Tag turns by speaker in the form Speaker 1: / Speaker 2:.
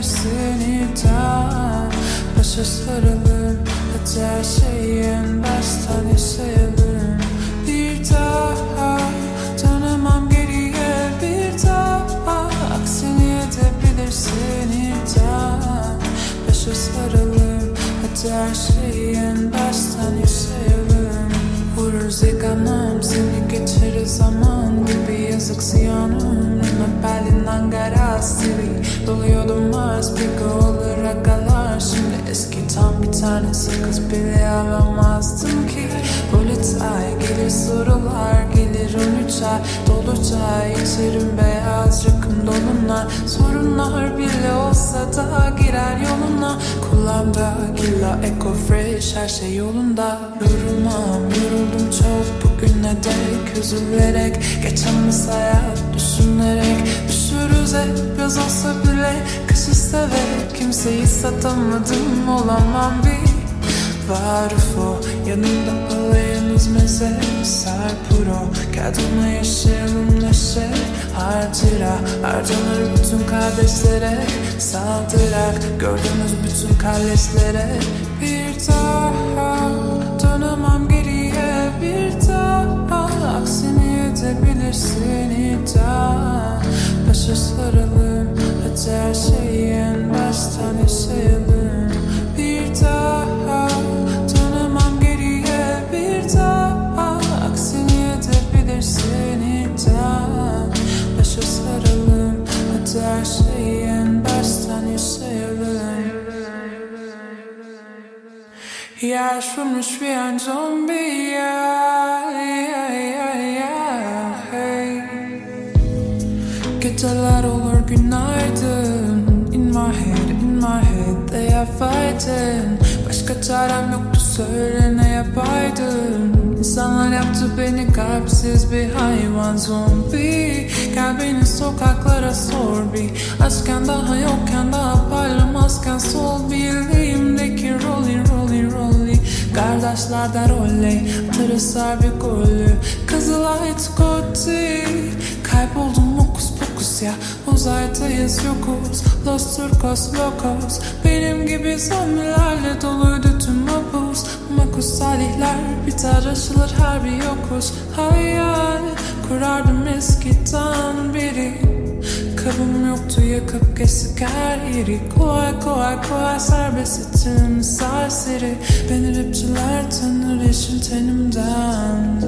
Speaker 1: edebilirsin iddia Başa sarılır Hadi her şeyi en baştan yaşayalım Bir daha Dönemem geriye bir daha Aksini edebilirsin iddia Başa sarılır Hadi her şeyi en baştan yaşayalım Vururuz ilk anlam Seni geçirir Mars bir olur agalar Şimdi eski tam bir tane sakız bile alamazdım ki. Politay gelir sorular gelir 13 ay Dolu çay içerim beyaz rakım dolunay Sorunlar bile olsa da girer yoluna. Kulağımda killa eco fresh her şey yolunda. Yorulmam yoruldum çok. Bugüne dek Üzülerek geçemez hayat düşünerek Düşürüz hep yaz olsa bile. Kışı severek kimseyi satamadım Olamam bir Varuf o. Yanımda alayınız meze Serpuro Gel donla yaşayalım neşe Harcıra harcanır bütün kardeşlere Saldırak. Gördüğümüz bütün kalleşlere Bir daha dönemem geriye. Bir daha Aksini edebilirsin iddia Başa saralım hadi her şeyi en baştan yaşayalım Bir daha dönemem geriye bir daha Aksini edebilirsin iddia Başa saralım hadi her şeyi en baştan yaşayalım an zombi ya, ya, Geceler olur günaydın In my head, in my head they are fighting. Başka çarem yoktu söyle ne yapaydın İnsanlar yaptı beni kalpsiz bir hayvan zombi Gel beni sokaklara sor bir Aşken daha yokken daha parlamazken sol Bileğimdeki rolly rolly rolly Kardeşlerden oley Tırısar bir golü Kızılay Scotty Kayboldum pokus ya. Uzaydayız yokuz. Los Turcos Locos Benim gibi zombilerle doluydu tüm mapus. Makus salihler Biter aşılır her bir yokuş. Hayal kurardım eskiden beri Kabım yoktu yakıp kesik her yeri. Kolay kolay kolay serbest içim serseri. Beni rapçiler tanır yeşil tenimden